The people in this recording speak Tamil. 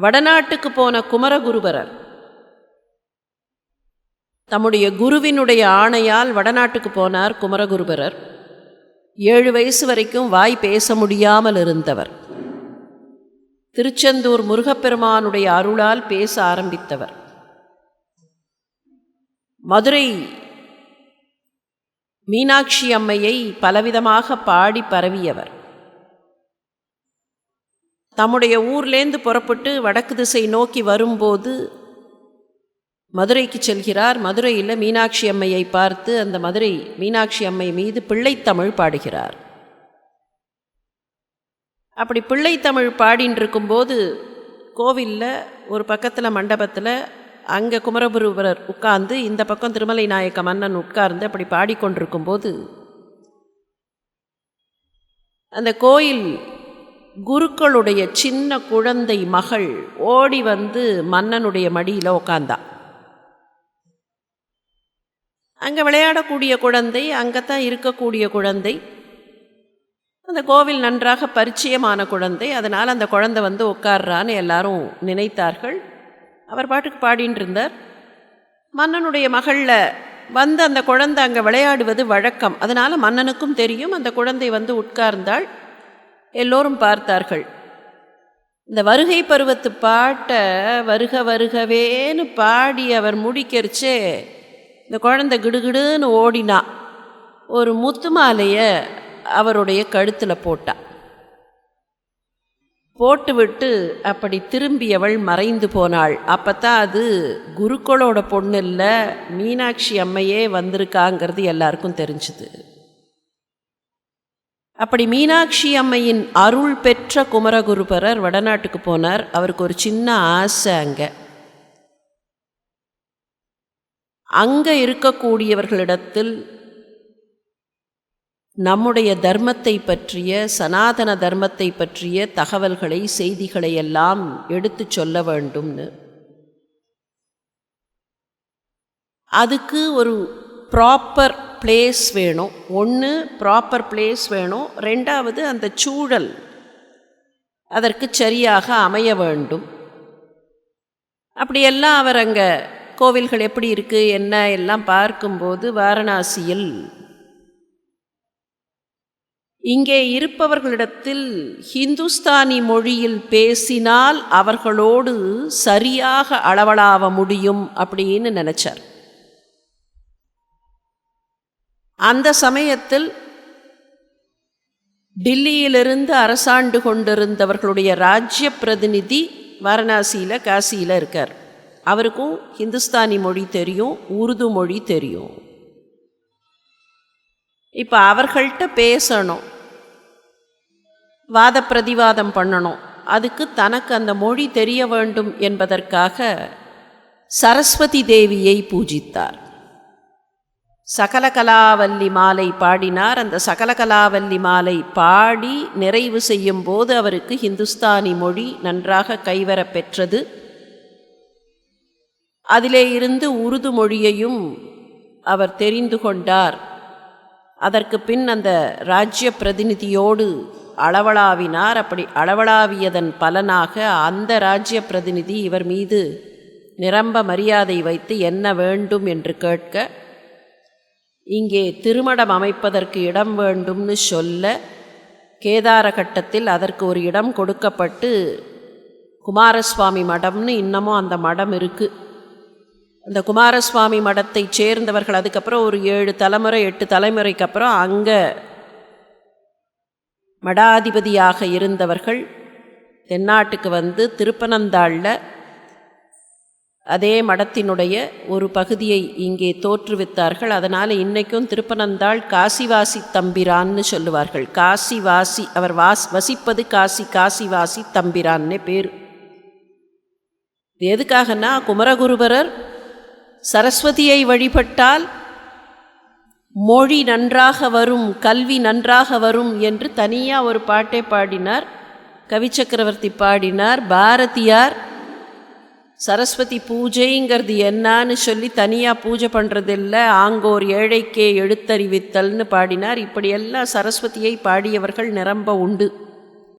வடநாட்டுக்கு போன குமரகுருபரர். தம்முடைய குருவினுடைய ஆணையால் வடநாட்டுக்கு போனார் குமரகுருபரர். ஏழு வயசு வரைக்கும் வாய் பேச முடியாமல் இருந்தவர். திருச்செந்தூர் முருகப்பெருமானுடைய அருளால் பேச ஆரம்பித்தவர். மதுரை மீனாட்சி அம்மையை பலவிதமாக பாடி பரவியவர். தம்முடைய ஊர்லேருந்து புறப்பட்டு வடக்கு திசை நோக்கி வரும்போது மதுரைக்கு செல்கிறார். மதுரையில் மீனாட்சி அம்மையை பார்த்து அந்த மதுரை மீனாட்சி அம்மை மீது பிள்ளைத்தமிழ் பாடுகிறார். அப்படி பிள்ளைத்தமிழ் பாடின்னு இருக்கும்போது கோவிலில் ஒரு பக்கத்தில் மண்டபத்தில் அங்கே குமரபுருவரர் உட்கார்ந்து இந்த பக்கம் திருமலை நாயக்க மன்னன் உட்கார்ந்து அப்படி பாடிக்கொண்டிருக்கும்போது அந்த கோயில் குருக்களுடைய சின்ன குழந்தை மகள் ஓடி வந்து மன்னனுடைய மடியில் உக்காந்தா. அங்கே விளையாடக்கூடிய குழந்தை அங்கே தான் இருக்கக்கூடிய குழந்தை. அந்த கோவில் நன்றாக பரிச்சயமான குழந்தை. அதனால் அந்த குழந்தை வந்து உட்கார்றான்னு எல்லாரும் நினைத்தார்கள். அவர் பாட்டுக்கு பாடின்னு இருந்தார். மன்னனுடைய மகளில் வந்து அந்த குழந்தை அங்கே விளையாடுவது வழக்கம். அதனால் மன்னனுக்கும் தெரியும். அந்த குழந்தை வந்து உட்கார்ந்தாள். எல்லோரும் பார்த்தார்கள். இந்த வருகை பருவத்து பாட்டை வருக வருகவேன்னு பாடி அவர் முடிக்கிறச்சே இந்த குழந்தை கிடுகிடுன்னு ஓடினா ஒரு முத்து மாலையை அவருடைய கழுத்தில் போட்டா. போட்டுவிட்டு அப்படி திரும்பியவள் மறைந்து போனாள். அப்பத்தான் அது குருக்களோட பொண்ணு இல்லை மீனாட்சி அம்மையே வந்திருக்காங்கிறது எல்லாருக்கும் தெரிஞ்சுது. அப்படி மீனாட்சி அம்மையின் அருள் பெற்ற குமரகுருபரர் வடநாட்டுக்கு போனார். அவருக்கு ஒரு சின்ன ஆசை அங்கே. அங்கே இருக்கக்கூடியவர்களிடத்தில் நம்முடைய தர்மத்தை பற்றிய சனாதன தர்மத்தை பற்றிய தகவல்களை செய்திகளை எல்லாம் எடுத்து சொல்ல வேண்டும்னு. அதுக்கு ஒரு ப்ராப்பர் பிளேஸ் வேணும். ஒன்று ப்ராப்பர் பிளேஸ் வேணும். ரெண்டாவது அந்த சூழல் அதற்கு சரியாக அமைய வேண்டும். அப்படியெல்லாம் அவர் அங்கே கோவில்கள் எப்படி இருக்குது என்ன எல்லாம் பார்க்கும்போது வாரணாசியில் இங்கே இருப்பவர்களிடத்தில் ஹிந்துஸ்தானி மொழியில் பேசினால் அவர்களோடு சரியாக அளவலாவ முடியும் அப்படின்னு நினச்சார். அந்த சமயத்தில் டில்லியிலிருந்து அரசாண்டு கொண்டிருந்தவர்களுடைய ராஜ்ய பிரதிநிதி வாரணாசியில் காசியில் இருக்கார். அவருக்கும் ஹிந்துஸ்தானி மொழி தெரியும் உருது மொழி தெரியும். இப்போ அவர்கள்ட்ட பேசணும். வாத பிரதிவாதம் பண்ணணும். அதுக்கு தனக்கு அந்த மொழி தெரிய வேண்டும் என்பதற்காக சரஸ்வதி தேவியை பூஜித்தார். சகலகலாவல்லி மாலை பாடினார். அந்த சகலகலாவல்லி மாலை பாடி நிறைவு செய்யும் போது அவருக்கு ஹிந்துஸ்தானி மொழி நன்றாக கைவரப் பெற்றது. அதிலே இருந்து உருது மொழியையும் அவர் தெரிந்து கொண்டார். அதற்கு பின் அந்த ராஜ்ய பிரதிநிதியோடு அளவளாவினார் அப்படி அளவளாவியதன் பலனாக அந்த ராஜ்ய பிரதிநிதி இவர் மீது நிரம்ப மரியாதை வைத்து என்ன வேண்டும் என்று கேட்க இங்கே திருமடம் அமைப்பதற்கு இடம் வேண்டும்னு சொல்ல கேதார கட்டத்தில் அதற்கு ஒரு இடம் கொடுக்கப்பட்டு குமாரசுவாமி மடம்னு இன்னமும் அந்த மடம் இருக்குது அந்த குமாரசுவாமி மடத்தை சேர்ந்தவர்கள் அதுக்கப்புறம் ஒரு ஏழு தலைமுறை எட்டு தலைமுறைக்கு அப்புறம் அங்கே மடாதிபதியாக இருந்தவர்கள் தென்னாட்டுக்கு வந்து திருப்பனந்தாளில் அதே மடத்தினுடைய ஒரு பகுதியை இங்கே தோற்றுவித்தார்கள். அதனால் இன்றைக்கும் திருப்பனந்தாள் காசிவாசி தம்பிரான்னு சொல்லுவார்கள். காசிவாசி அவர் வாஸ் வசிப்பது காசி காசிவாசி தம்பிரான்னே பேர். எதுக்காகனா குமரகுருபரர் சரஸ்வதியை வழிபட்டால் மொழி நன்றாக வரும் கல்வி நன்றாக வரும் என்று தனியாக ஒரு பாட்டை பாடினார். கவிச்சக்கரவர்த்தி பாடினார். பாரதியார் சரஸ்வதி பூஜைங்கிறது என்னான்னு சொல்லி தனியாக பூஜை பண்ணுறதில்ல ஆங்கோர் ஏழைக்கே எழுத்தறிவித்தல்னு பாடினார். இப்படியெல்லாம் சரஸ்வதியை பாடியவர்கள் நிரம்ப உண்டு.